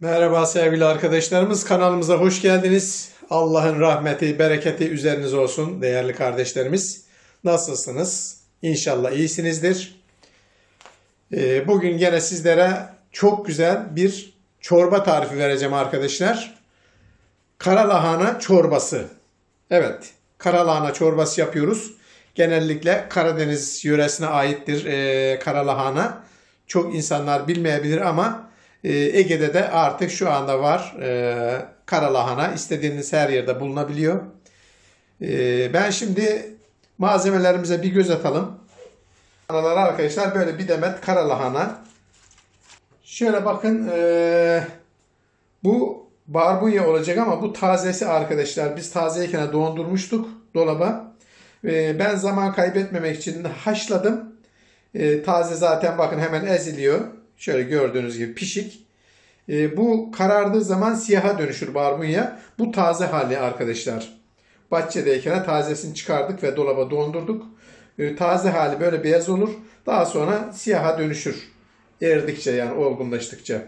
Merhaba sevgili arkadaşlarımız. Kanalımıza hoş geldiniz. Allah'ın rahmeti, bereketi üzerinize olsun değerli kardeşlerimiz. Nasılsınız? İnşallah iyisinizdir. Ee, Bugün gene sizlere çok güzel bir çorba tarifi vereceğim arkadaşlar. Kara lahana çorbası. Evet, kara lahana çorbası yapıyoruz. Genellikle Karadeniz yöresine aittir e, kara lahana. Çok insanlar bilmeyebilir ama Ege'de de artık şu anda var e, kara lahana. İstediğiniz her yerde bulunabiliyor. E, ben şimdi malzemelerimize bir göz atalım. Aralar arkadaşlar böyle bir demet kara lahana. Şöyle bakın e, bu barbunya olacak ama bu tazesi arkadaşlar. Biz tazeyken dondurmuştuk dolaba. Ben zaman kaybetmemek için haşladım. E, taze zaten bakın hemen eziliyor. Şöyle gördüğünüz gibi pişik. E, bu karardığı zaman siyaha dönüşür barbunya. Bu taze hali arkadaşlar. Bahçedeyken tazesini çıkardık ve dolaba dondurduk. E, taze hali böyle beyaz olur. Daha sonra siyaha dönüşür. Eridikçe yani olgunlaştıkça.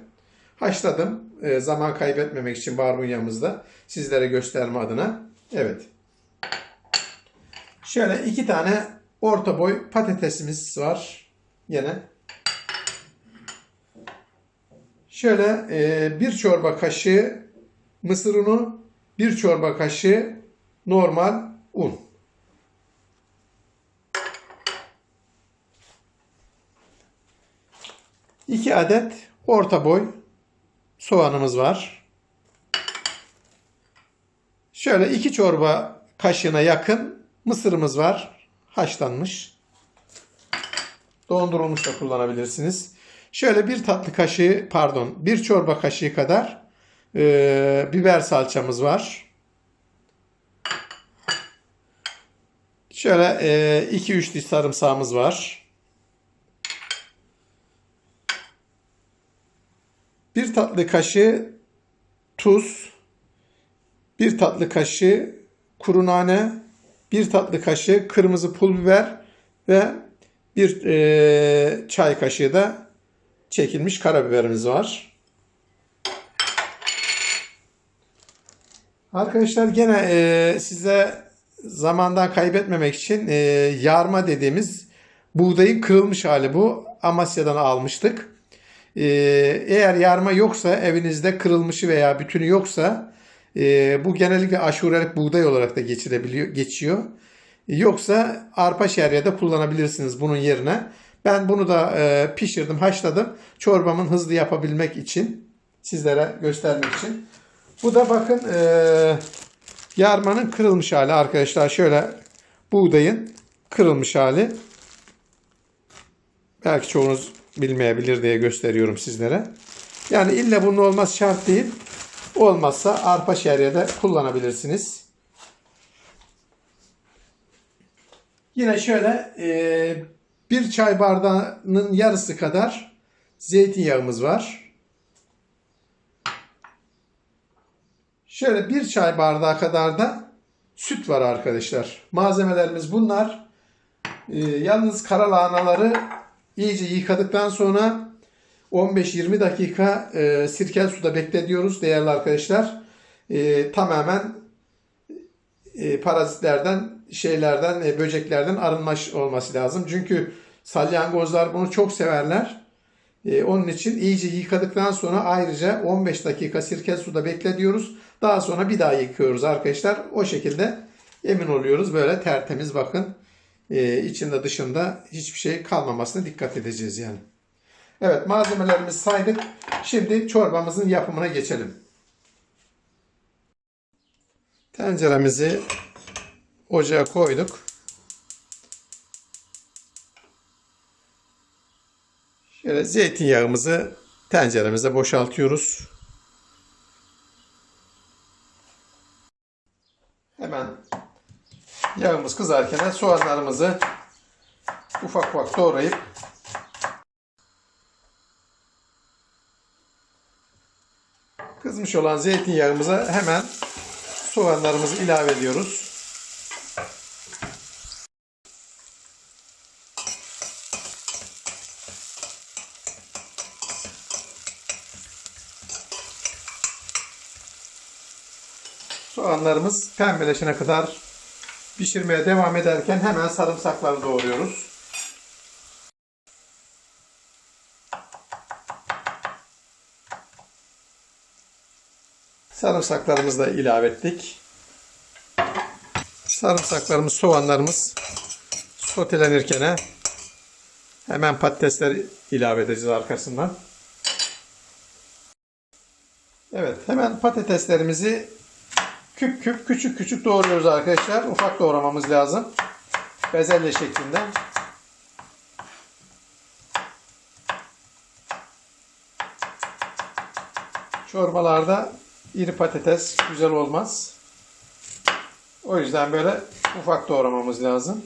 Haşladım. E, zaman kaybetmemek için barbunyamızda. Sizlere gösterme adına. Evet. Şöyle iki tane orta boy patatesimiz var. Yine. Şöyle e, bir çorba kaşığı mısır unu, bir çorba kaşığı normal un. İki adet orta boy soğanımız var. Şöyle iki çorba kaşığına yakın mısırımız var. Haşlanmış. Dondurulmuş da kullanabilirsiniz. Şöyle bir tatlı kaşığı pardon bir çorba kaşığı kadar e, biber salçamız var. Şöyle 2-3 diş sarımsağımız var. Bir tatlı kaşığı tuz, bir tatlı kaşığı kuru nane, bir tatlı kaşığı kırmızı pul biber ve bir e, çay kaşığı da çekilmiş karabiberimiz var. Arkadaşlar gene e, size zamandan kaybetmemek için e, yarma dediğimiz buğdayın kırılmış hali bu. Amasya'dan almıştık. E, eğer yarma yoksa evinizde kırılmışı veya bütünü yoksa e, bu genellikle aşurelik buğday olarak da geçirebiliyor, geçiyor. Yoksa arpa şeryede kullanabilirsiniz bunun yerine. Ben bunu da e, pişirdim, haşladım. Çorbamın hızlı yapabilmek için, sizlere göstermek için. Bu da bakın e, yarmanın kırılmış hali arkadaşlar. Şöyle buğdayın kırılmış hali. Belki çoğunuz bilmeyebilir diye gösteriyorum sizlere. Yani illa bunun olması şart değil. Olmazsa arpa şeryede kullanabilirsiniz. Yine şöyle e, bir çay bardağının yarısı kadar zeytinyağımız var. Şöyle bir çay bardağı kadar da süt var arkadaşlar. Malzemelerimiz bunlar. E, yalnız kara lahanaları iyice yıkadıktan sonra 15-20 dakika e, sirkel suda bekletiyoruz değerli arkadaşlar. E, tamamen e, parazitlerden, şeylerden, e, böceklerden arınmış olması lazım. Çünkü salyangozlar bunu çok severler. E, onun için iyice yıkadıktan sonra ayrıca 15 dakika sirkel suda bekletiyoruz. Daha sonra bir daha yıkıyoruz arkadaşlar. O şekilde emin oluyoruz. Böyle tertemiz bakın. E, içinde dışında hiçbir şey kalmamasına dikkat edeceğiz yani. Evet malzemelerimizi saydık. Şimdi çorbamızın yapımına geçelim. Tenceremizi ocağa koyduk. Şöyle zeytinyağımızı tenceremize boşaltıyoruz. Hemen yağımız kızarken soğanlarımızı ufak ufak doğrayıp kızmış olan zeytinyağımıza hemen soğanlarımızı ilave ediyoruz. Soğanlarımız pembeleşene kadar pişirmeye devam ederken hemen sarımsakları doğruyoruz. Sarımsaklarımızı da ilave ettik. Sarımsaklarımız, soğanlarımız sotelenirken hemen patatesler ilave edeceğiz arkasından. Evet, hemen patateslerimizi küp küp küçük küçük doğruyoruz arkadaşlar. Ufak doğramamız lazım. Bezelye şeklinde. Çorbalarda iri patates güzel olmaz. O yüzden böyle ufak doğramamız lazım.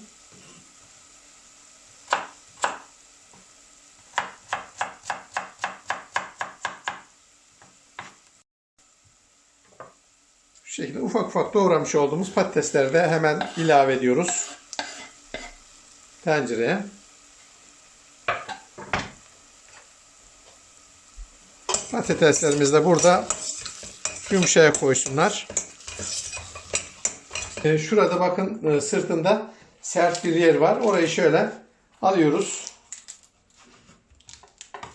Şu şekilde ufak ufak doğramış olduğumuz patatesleri de hemen ilave ediyoruz. Tencereye. Patateslerimiz de burada yumuşaya koysunlar. E, şurada bakın e, sırtında sert bir yer var. Orayı şöyle alıyoruz.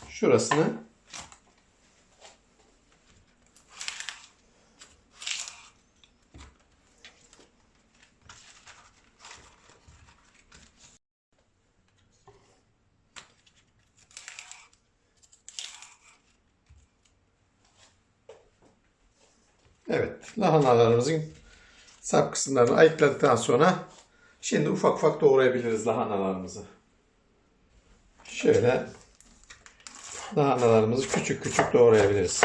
Şurasını. Evet, lahanalarımızın sap kısımlarını ayıkladıktan sonra şimdi ufak ufak doğrayabiliriz lahanalarımızı. Şöyle lahanalarımızı küçük küçük doğrayabiliriz.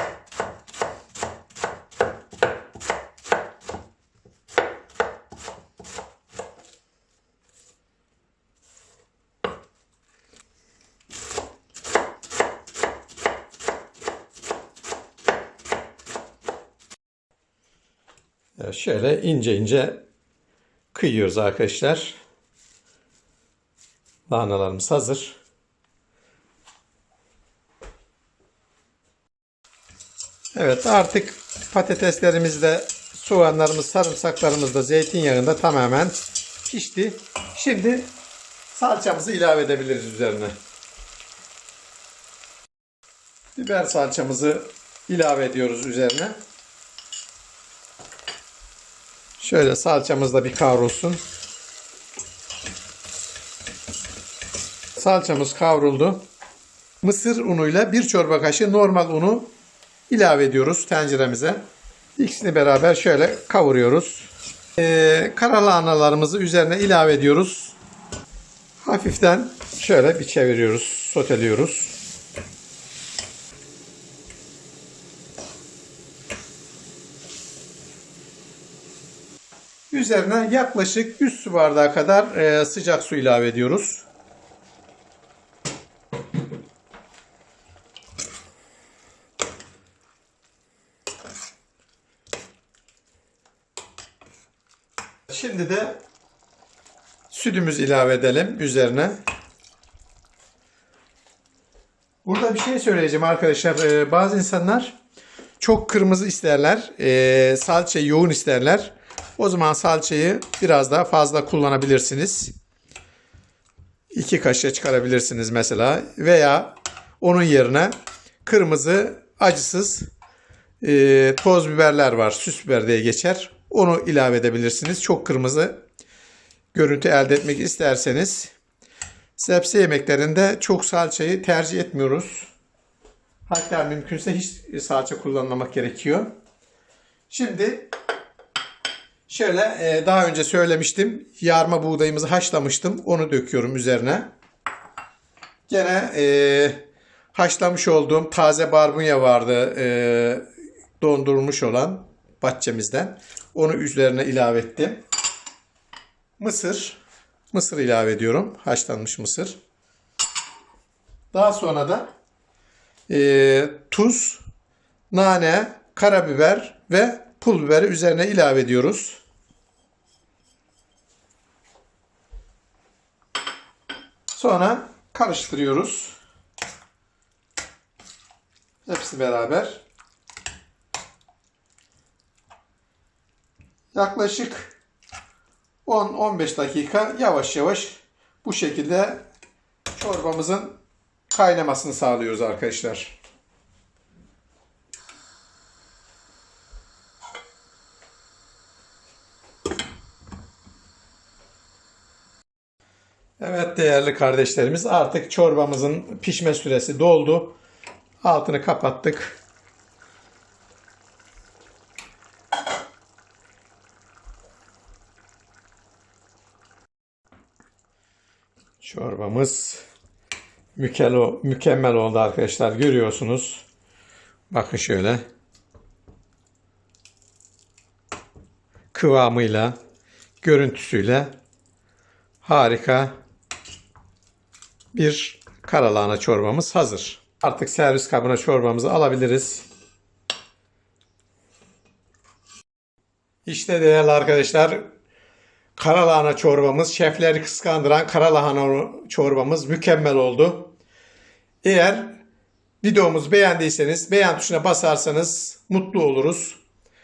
Şöyle ince ince kıyıyoruz arkadaşlar. Lahanalarımız hazır. Evet artık patateslerimiz de soğanlarımız, sarımsaklarımız da zeytinyağında tamamen pişti. Şimdi salçamızı ilave edebiliriz üzerine. Biber salçamızı ilave ediyoruz üzerine. Şöyle salçamız da bir kavrulsun. Salçamız kavruldu. Mısır unuyla bir çorba kaşığı normal unu ilave ediyoruz tenceremize. İkisini beraber şöyle kavuruyoruz. Ee, kara lahanalarımızı üzerine ilave ediyoruz. Hafiften şöyle bir çeviriyoruz, soteliyoruz. Üzerine yaklaşık 3 su bardağı kadar e, sıcak su ilave ediyoruz. Şimdi de sütümüzü ilave edelim üzerine. Burada bir şey söyleyeceğim arkadaşlar. Ee, bazı insanlar çok kırmızı isterler. E, salçayı yoğun isterler. O zaman salçayı biraz daha fazla kullanabilirsiniz. 2 kaşık çıkarabilirsiniz mesela. Veya onun yerine kırmızı acısız e, toz biberler var. Süs biber diye geçer. Onu ilave edebilirsiniz. Çok kırmızı görüntü elde etmek isterseniz. Sebze yemeklerinde çok salçayı tercih etmiyoruz. Hatta mümkünse hiç salça kullanmamak gerekiyor. Şimdi şöyle e, daha önce söylemiştim. Yarma buğdayımızı haşlamıştım. Onu döküyorum üzerine. Gene e, haşlamış olduğum taze barbunya vardı. E, dondurulmuş olan bahçemizden. Onu üzerine ilave ettim. Mısır. Mısır ilave ediyorum. Haşlanmış mısır. Daha sonra da e, tuz, nane, karabiber ve pul biberi üzerine ilave ediyoruz. Sonra karıştırıyoruz. Hepsi beraber. Yaklaşık 10-15 dakika yavaş yavaş bu şekilde çorbamızın kaynamasını sağlıyoruz arkadaşlar. Evet değerli kardeşlerimiz artık çorbamızın pişme süresi doldu. Altını kapattık. Çorbamız mükemmel, mükemmel oldu arkadaşlar. Görüyorsunuz. Bakın şöyle. Kıvamıyla, görüntüsüyle harika bir karalahana çorbamız hazır. Artık servis kabına çorbamızı alabiliriz. İşte değerli arkadaşlar karalahana çorbamız, şefleri kıskandıran karalahana çorbamız mükemmel oldu. Eğer videomuzu beğendiyseniz beğen tuşuna basarsanız mutlu oluruz.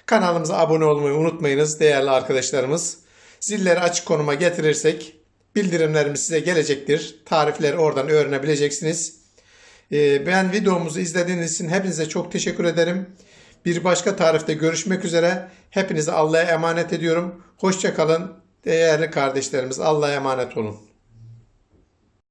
Kanalımıza abone olmayı unutmayınız değerli arkadaşlarımız. Zilleri açık konuma getirirsek bildirimlerimiz size gelecektir. Tarifleri oradan öğrenebileceksiniz. Ee, Ben videomuzu izlediğiniz için hepinize çok teşekkür ederim. Bir başka tarifte görüşmek üzere. Hepinizi Allah'a emanet ediyorum. Hoşçakalın değerli kardeşlerimiz. Allah'a emanet olun.